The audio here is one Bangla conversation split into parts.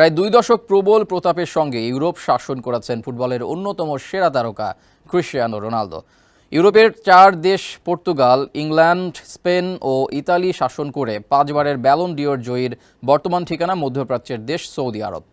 প্রায় দুই দশক প্রবল প্রতাপের সঙ্গে ইউরোপ শাসন করাচ্ছেন ফুটবলের অন্যতম সেরা তারকা ক্রিশ্চিয়ানো রোনালদো। ইউরোপের চার দেশ পর্তুগাল, ইংল্যান্ড, স্পেন ও ইতালি শাসন করে পাঁচবারের ব্যালন ডিওর জয়ীর বর্তমান ঠিকানা মধ্যপ্রাচ্যের দেশ সৌদি আরব।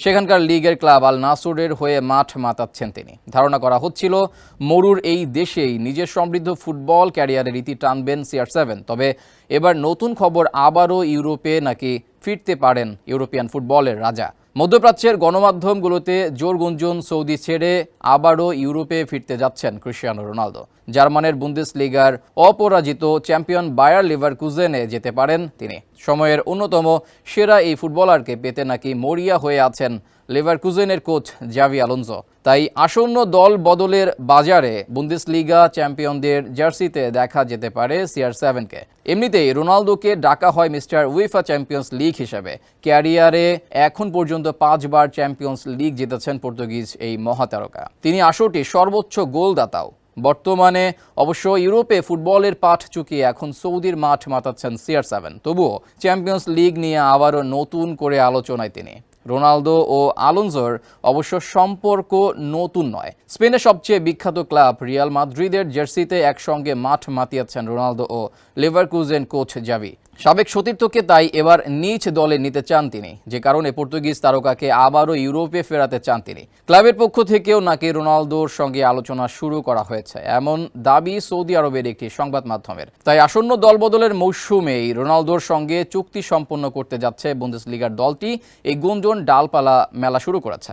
সেখানকার লিগের ক্লাব আল নাসুরের হয়ে মাঠ মাতাচ্ছেন তিনি। ধারণা করা হচ্ছিল, মরুর এই দেশেই নিজের সমৃদ্ধ ফুটবল ক্যারিয়ারের ইতি টানবেন সিআর সেভেন। তবে এবার নতুন খবর আবারও ইউরোপে নাকি ফিরতে পারেন ইউরোপিয়ান ফুটবলের রাজা। মধ্যপ্রাচ্যের গণমাধ্যমগুলোতে জোর গুঞ্জন সৌদি ছেড়ে আবারও ইউরোপে ফিরতে যাচ্ছেন ক্রিশ্চিয়ানো রোনালদো। জার্মানের বুন্দেস লিগার অপরাজিত চ্যাম্পিয়ন বায়ার লিভার কুজেনে যেতে পারেন তিনি। সময়ের অন্যতম সেরা এই ফুটবলারকে পেতে নাকি মরিয়া হয়ে আছেন লেভারকুজেনের কোচ জাভি আলোনজো তাই আসন্ন দল বদলের বাজারে বুন্দেসলিগা চ্যাম্পিয়নদের জার্সিতে দেখা যেতে পারে সিআর সেভেনকে। এমনিতেই রোনালদোকে ডাকা হয় মিস্টার উইফা চ্যাম্পিয়ন্স লিগ হিসেবে। ক্যারিয়ারে এখন পর্যন্ত পাঁচবার চ্যাম্পিয়ন্স লিগ জিতেছেন পর্তুগিজ এই মহাতারকা। তিনি আসরটি সর্বোচ্চ গোলদাতাও। বর্তমানে অবশ্য ইউরোপে ফুটবলের পাঠ চুকিয়ে এখন সৌদির মাঠ মাতাচ্ছেন সিআর সেভেন। তবুও চ্যাম্পিয়ন্স লিগ নিয়ে আবারও নতুন করে আলোচনায় তিনি। রোনালদো ও আলোনজোর অবশ্য সম্পর্ক নতুন নয়। স্পেনের সবচেয়ে বিখ্যাত ক্লাব রিয়াল মাদ্রিদের জার্সিতে একসঙ্গে মাঠ মাতিয়েছেন রোনালদো ও লিভারকুজেন কোচ জাভি। সাবেক সতীর্থকে তাই এবার নিজ দলে নিতে চান তিনি। যে কারণে পর্তুগিজ তারকাকে আবারও ইউরোপে ফেরাতে চান তিনি। ক্লাবের পক্ষ থেকেও নাকি রোনালদোর সঙ্গে আলোচনা শুরু করা হয়েছে, এমন দাবি সৌদি আরবের একটি সংবাদ মাধ্যমের। তাই আসন্ন দলবদলের মৌসুমেই রোনালদোর সঙ্গে চুক্তি সম্পন্ন করতে যাচ্ছে বুন্দেসলিগার দলটি। এই গুঞ্জন ডালপালা মেলা শুরু করেছে।